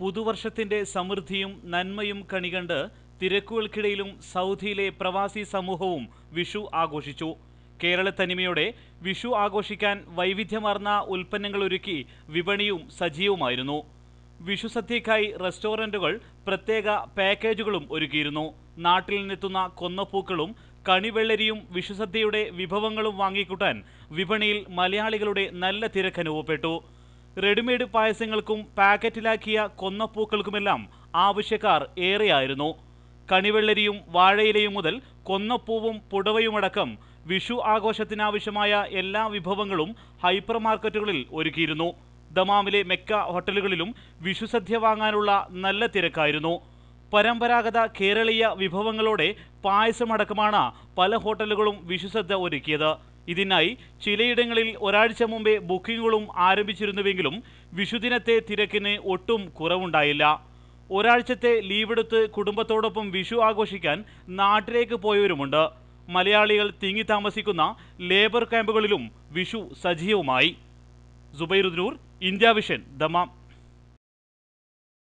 പുതുവർഷത്തിന്റെ സമൃദ്ധിയും നന്മയും കണികണ്ട് തിരക്കുകൾക്കിടയിലും സൗദിയിലെ പ്രവാസി സമൂഹവും വിഷു ആഘോഷിച്ചു. കേരളത്തനിമയോടെ വിഷു ആഘോഷിക്കാൻ വൈവിധ്യമാർന്ന ഉൽപ്പന്നങ്ങൾ ഒരുക്കി വിപണിയും സജീവമായിരുന്നു. വിഷു സദ്യക്കായി റെസ്റ്റോറന്റുകൾ പ്രത്യേക പാക്കേജുകളും ഒരുക്കിയിരുന്നു. നാട്ടിൽ നിന്നെത്തുന്ന കൊന്നപ്പൂക്കളും കണിവെള്ളരിയും വിഷുസദ്യയുടെ വിഭവങ്ങളും വാങ്ങിക്കൂട്ടാൻ വിപണിയിൽ മലയാളികളുടെ നല്ല തിരക്ക് അനുഭവപ്പെട്ടു റെഡിമെയ്ഡ് പായസങ്ങൾക്കും പാക്കറ്റിലാക്കിയ കൊന്നപ്പൂക്കൾക്കുമെല്ലാം ആവശ്യക്കാർ ഏറെയായിരുന്നു. കണിവെള്ളരിയും വാഴയിലയും മുതൽ കൊന്നപ്പൂവും പുടവയുമടക്കം വിഷു ആഘോഷത്തിനാവശ്യമായ എല്ലാ വിഭവങ്ങളും ഹൈപ്പർ മാർക്കറ്റുകളിൽ ഒരുക്കിയിരുന്നു. ദമാമിലെ മെക്ക ഹോട്ടലുകളിലും വിഷുസദ്യ വാങ്ങാനുള്ള നല്ല തിരക്കായിരുന്നു. പരമ്പരാഗത കേരളീയ വിഭവങ്ങളോടെ പായസമടക്കമാണ് പല ഹോട്ടലുകളും വിഷുസദ്യ ഒരുക്കിയത്. ഇതിനായി ചിലയിടങ്ങളിൽ ഒരാഴ്ച മുമ്പേ ബുക്കിംഗുകളും ആരംഭിച്ചിരുന്നുവെങ്കിലും വിഷുദിനത്തെ തിരക്കിന് ഒട്ടും കുറവുണ്ടായില്ല. ഒരാഴ്ചത്തെ ലീവെടുത്ത് കുടുംബത്തോടൊപ്പം വിഷു ആഘോഷിക്കാൻ നാട്ടിലേക്ക് പോയവരുമുണ്ട്. മലയാളികൾ തിങ്ങി താമസിക്കുന്ന ലേബർ ക്യാമ്പുകളിലും വിഷു സജീവമായി. സുബൈറുദ്നൂർ ഇന്ത്യ വിഷൻ ദമാം.